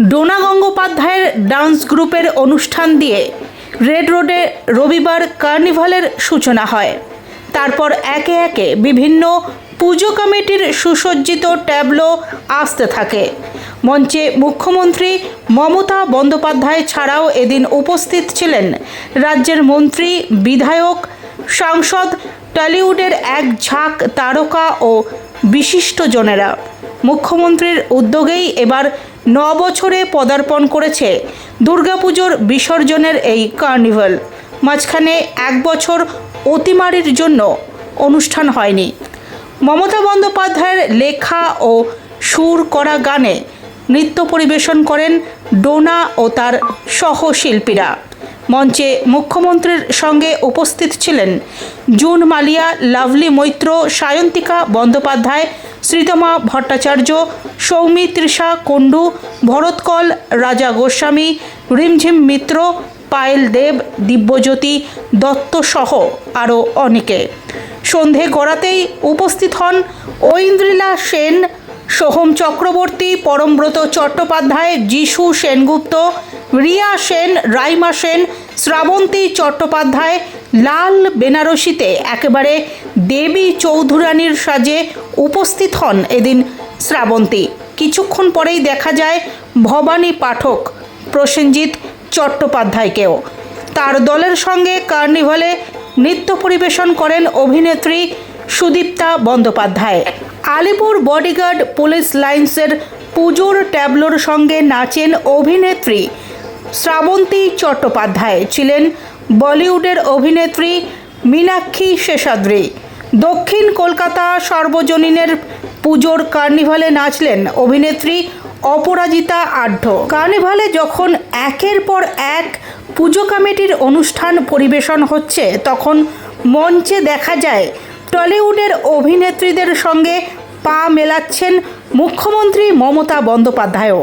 ডোনা গঙ্গোপাধ্যায়ের ডান্স গ্রুপের অনুষ্ঠান দিয়ে রেড রোডে রবিবার কার্নিভালের সূচনা হয়। তারপর একে একে বিভিন্ন পুজো কমিটির সুসজ্জিত ট্যাবলো আসতে থাকে। মঞ্চে মুখ্যমন্ত্রী মমতা বন্দ্যোপাধ্যায় ছাড়াও এদিন উপস্থিত ছিলেন রাজ্যের মন্ত্রী, বিধায়ক, সাংসদ, টলিউডের এক ঝাঁক তারকা ও বিশিষ্টজনেরা মুখ্যমন্ত্রীর উদ্যোগেই এবার ন বছরে পদার্পণ করেছে দুর্গাপুজোর বিসর্জনের এই কার্নিভাল। মাঝখানে এক বছর অতিমারির জন্য অনুষ্ঠান হয়নি। মমতা বন্দ্যোপাধ্যায়ের লেখা ও সুর করা গানে নৃত্য পরিবেশন করেন ডোনা ও তার সহশিল্পীরা। মঞ্চে মুখ্যমন্ত্রীর সঙ্গে উপস্থিত ছিলেন জুন মালিয়া, লাভলি মৈত্র, সায়ন্তিকা বন্দ্যোপাধ্যায় শ্রীতমা ভট্টাচার্য সৌমিত্রিষা কুণ্ডু ভরতকল রাজা গোস্বামী, রিমঝিম মিত্র, পায়েল দেব, দিব্যজ্যোতি দত্তসহ আরও অনেকে। সন্ধে গড়াতেই উপস্থিত হন ঐন্দ্রিলা সেন সোহম চক্রবর্তী, পরমব্রত চট্টোপাধ্যায়, যিশু সেনগুপ্ত, রিয়া সেন, রাইমা সেন, শ্রাবন্তী চট্টোপাধ্যায়, লাল বেনারসিতে একেবারে দেবী চৌধুরানীর সাজে উপস্থিত হন এদিন শ্রাবন্তী। কিছুক্ষণ পরেই দেখা যায় ভবানী পাঠক প্রসেনজিৎ চট্টোপাধ্যায়কেও। তার দলের সঙ্গে কার্নিভালে নৃত্য পরিবেশন করেন অভিনেত্রী সুদীপ্তা বন্দ্যোপাধ্যায়। আলিপুর বডিগার্ড পুলিশ লাইন্সের পুজোর ট্যাবলোর সঙ্গে নাচেন অভিনেত্রী শ্রাবন্তী চট্টোপাধ্যায় ছিলেন বলিউডের অভিনেত্রী মীনাক্ষী শেষাদ্রি। দক্ষিণ কলকাতা সর্বজনীনের পুজোর কার্নিভালে নাচলেন অভিনেত্রী অপরাজিতা আঢ্য কার্নিভালে যখন একের পর এক পুজো কমিটির অনুষ্ঠান পরিবেশন হচ্ছে, তখন মঞ্চে দেখা যায় টলিউডের অভিনেত্রীদের সঙ্গে পা মেলাচ্ছেন মুখ্যমন্ত্রী মমতা বন্দ্যোপাধ্যায়ও।